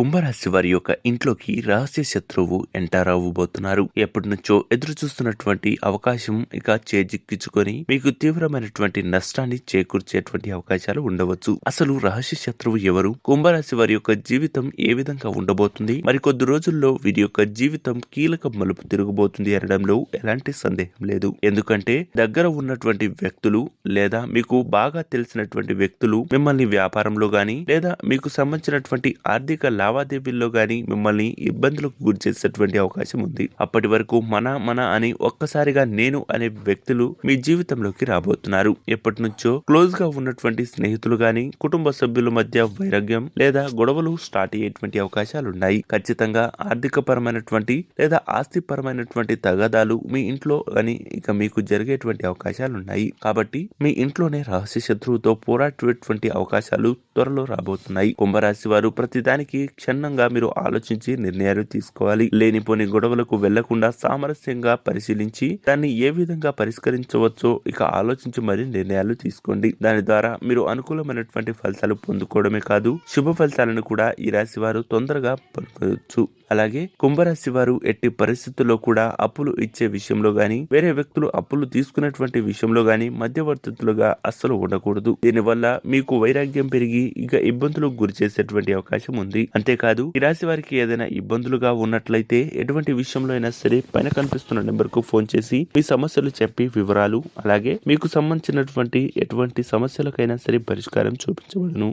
కుంభరాశి వారి యొక్క ఇంట్లోకి రహస్య శత్రువు ఎంటర్ అవ్వబోతున్నారు. ఎప్పటి నుంచో ఎదురు చూస్తున్నటువంటి అవకాశం ఇక చేజిక్కించుకొని మీకు తీవ్రమైనటువంటి నష్టాన్ని చేకూర్చేటువంటి అవకాశాలు ఉండవచ్చు. అసలు రహస్య శత్రువు ఎవరు? కుంభరాశి వారి యొక్క జీవితం ఏ విధంగా ఉండబోతుంది? మరికొద్ది రోజుల్లో వీరి యొక్క జీవితం కీలక మలుపు తిరగబోతుంది అనడంలో ఎలాంటి సందేహం లేదు. ఎందుకంటే దగ్గర ఉన్నటువంటి వ్యక్తులు లేదా మీకు బాగా తెలిసినటువంటి వ్యక్తులు మిమ్మల్ని వ్యాపారంలో గాని లేదా మీకు సంబంధించినటువంటి ఆర్థిక లాభ లావాదేవీల్లో కానీ మిమ్మల్ని ఇబ్బందులకు గురి చేసేటువంటి అవకాశం ఉంది. అప్పటి వరకు మన మన అని ఒక్కసారిగా నేను అనే వ్యక్తులు మీ జీవితంలోకి రాబోతున్నారు. ఎప్పటి నుంచో క్లోజ్గా ఉన్నటువంటి స్నేహితులు గాని కుటుంబ సభ్యుల మధ్య వైరాగ్యం లేదా గొడవలు స్టార్ట్ అయ్యేటువంటి అవకాశాలు ఉన్నాయి ఖచ్చితంగా ఆర్థిక పరమైనటువంటి లేదా ఆస్తి పరమైనటువంటి తగాదాలు మీ ఇంట్లో గాని ఇక మీకు జరిగేటువంటి అవకాశాలు ఉన్నాయి కాబట్టి మీ ఇంట్లోనే రహస్య శత్రువుతో పోరాడేటువంటి అవకాశాలు త్వరలో రాబోతున్నాయి. కుంభరాశి వారు ప్రతిదానికి క్షుణ్ణంగా మీరు ఆలోచించి నిర్ణయాలు తీసుకోవాలి. లేనిపోని గొడవలకు వెళ్ళకుండా సామరస్యంగా పరిశీలించి దాన్ని ఏ విధంగా పరిష్కరించవచ్చో ఇక ఆలోచించి మరి నిర్ణయాలు తీసుకోండి. దాని ద్వారా మీరు అనుకూలమైనటువంటి ఫలితాలు పొందుకోవడమే కాదు శుభ ఫలితాలను కూడా ఈ రాశి వారు తొందరగా పొందవచ్చు అలాగే కుంభరాశి వారు ఎట్టి పరిస్థితుల్లో కూడా అప్పులు ఇచ్చే విషయంలో గాని వేరే వ్యక్తులు అప్పులు తీసుకున్నటువంటి విషయంలో గాని మధ్యవర్తులుగా అస్సలు ఉండకూడదు. దీనివల్ల మీకు వైరాగ్యం పెరిగి ఇక ఇబ్బందులకు గురి చేసేటువంటి అవకాశం ఉంది. అంతేకాదు ఈ రాశి వారికి ఏదైనా ఇబ్బందులుగా ఉన్నట్లయితే ఎటువంటి విషయంలో అయినా సరే పైన కనిపిస్తున్న నెంబర్కు ఫోన్ చేసి మీ సమస్యలు చెప్పి వివరాలు అలాగే మీకు సంబంధించినటువంటి ఎటువంటి సమస్యలకైనా సరే పరిష్కారం చూపించబడును